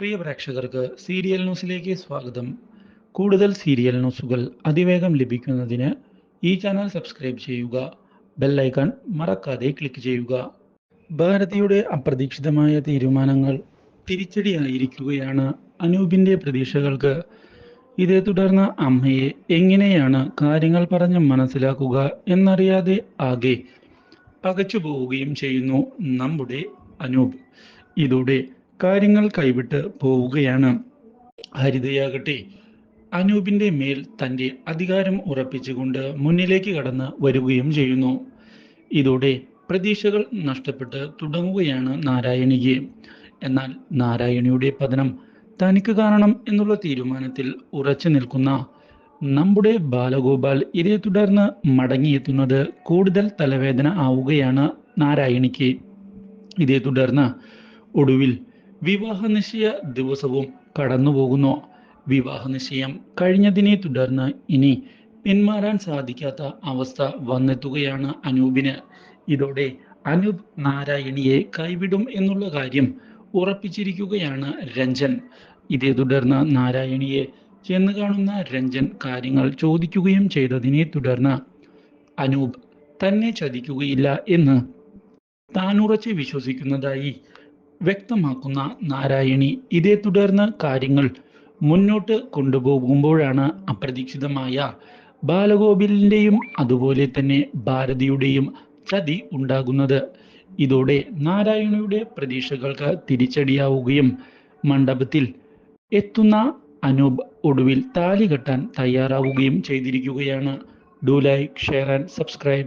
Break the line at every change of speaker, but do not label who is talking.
പ്രിയ പ്രേക്ഷകർക്ക് സീരിയൽ ന്യൂസിലേക്ക് സ്വാഗതം. കൂടുതൽ സീരിയൽ ന്യൂസുകൾ അതിവേഗം ലഭിക്കുന്നതിന് ഈ ചാനൽ സബ്സ്ക്രൈബ് ചെയ്യുക. ബെല്ലൈക്കൺ മറക്കാതെ ക്ലിക്ക് ചെയ്യുക. ഭാരതിയുടെ അപ്രതീക്ഷിതമായ തീരുമാനങ്ങൾ തിരിച്ചടിയായിരിക്കുകയാണ് അനൂപിന്റെ പ്രതീക്ഷകൾക്ക്. ഇതേ തുടർന്ന് അമ്മയെ എങ്ങനെയാണ് കാര്യങ്ങൾ പറഞ്ഞ് മനസ്സിലാക്കുക എന്നറിയാതെ ആകെ പകച്ചു പോവുകയും ചെയ്യുന്നു നമ്മുടെ അനൂപ്. ഇതോടെ കാര്യങ്ങൾ കൈവിട്ട് പോവുകയാണ്. ഹരിതയാകട്ടെ അനൂപിന്റെ മേൽ തന്റെ അധികാരം ഉറപ്പിച്ചുകൊണ്ട് മുന്നിലേക്ക് കടന്ന് വരികയും ചെയ്യുന്നു. ഇതോടെ പ്രതീക്ഷകൾ നഷ്ടപ്പെട്ട് തുടങ്ങുകയാണ് നാരായണിക്ക് എന്നാൽ നാരായണിയുടെ പതനം തനിക്ക് കാരണം എന്നുള്ള തീരുമാനത്തിൽ ഉറച്ചു നിൽക്കുന്ന നമ്മുടെ ബാലഗോപാൽ ഇതേ തുടർന്ന് മടങ്ങിയെത്തുന്നത് കൂടുതൽ തലവേദന ആവുകയാണ് നാരായണിക്ക്. ഇതേ തുടർന്ന് ഒടുവിൽ വിവാഹ നിശ്ചയ ദിവസവും കടന്നുപോകുന്നു. വിവാഹ നിശ്ചയം കഴിഞ്ഞതിനെ തുടർന്ന് ഇനി പിന്മാറാൻ സാധിക്കാത്ത അവസ്ഥ വന്നെത്തുകയാണ് അനൂപിന്. ഇതോടെ അനൂപ് നാരായണിയെ കൈവിടും എന്നുള്ള കാര്യം ഉറപ്പിച്ചിരിക്കുകയാണ് രഞ്ജൻ. ഇതേ തുടർന്ന് നാരായണിയെ ചെന്ന് കാണുന്ന രഞ്ജൻ കാര്യങ്ങൾ ചോദിക്കുകയും ചെയ്തതിനെ തുടർന്ന് അനൂപ് തന്നെ ചതിക്കുകയില്ല എന്ന് താൻ ഉറച്ച് വിശ്വസിക്കുന്നതായി വ്യക്തമാക്കുന്ന നാരായണി ഇതേ തുടർന്ന് കാര്യങ്ങൾ മുന്നോട്ട് കൊണ്ടുപോകുമ്പോഴാണ് അപ്രതീക്ഷിതമായ ബാലഗോപിലിന്റെയും അതുപോലെ തന്നെ ഭാരതിയുടെയും ചതി ഉണ്ടാകുന്നത്. ഇതോടെ നാരായണിയുടെ പ്രതീക്ഷകൾക്ക് തിരിച്ചടിയാവുകയും മണ്ഡപത്തിൽ എത്തുന്ന അനൂപ് ഒടുവിൽ താലി കെട്ടാൻ തയ്യാറാവുകയും ചെയ്തിരിക്കുകയാണ്. Do like share and subscribe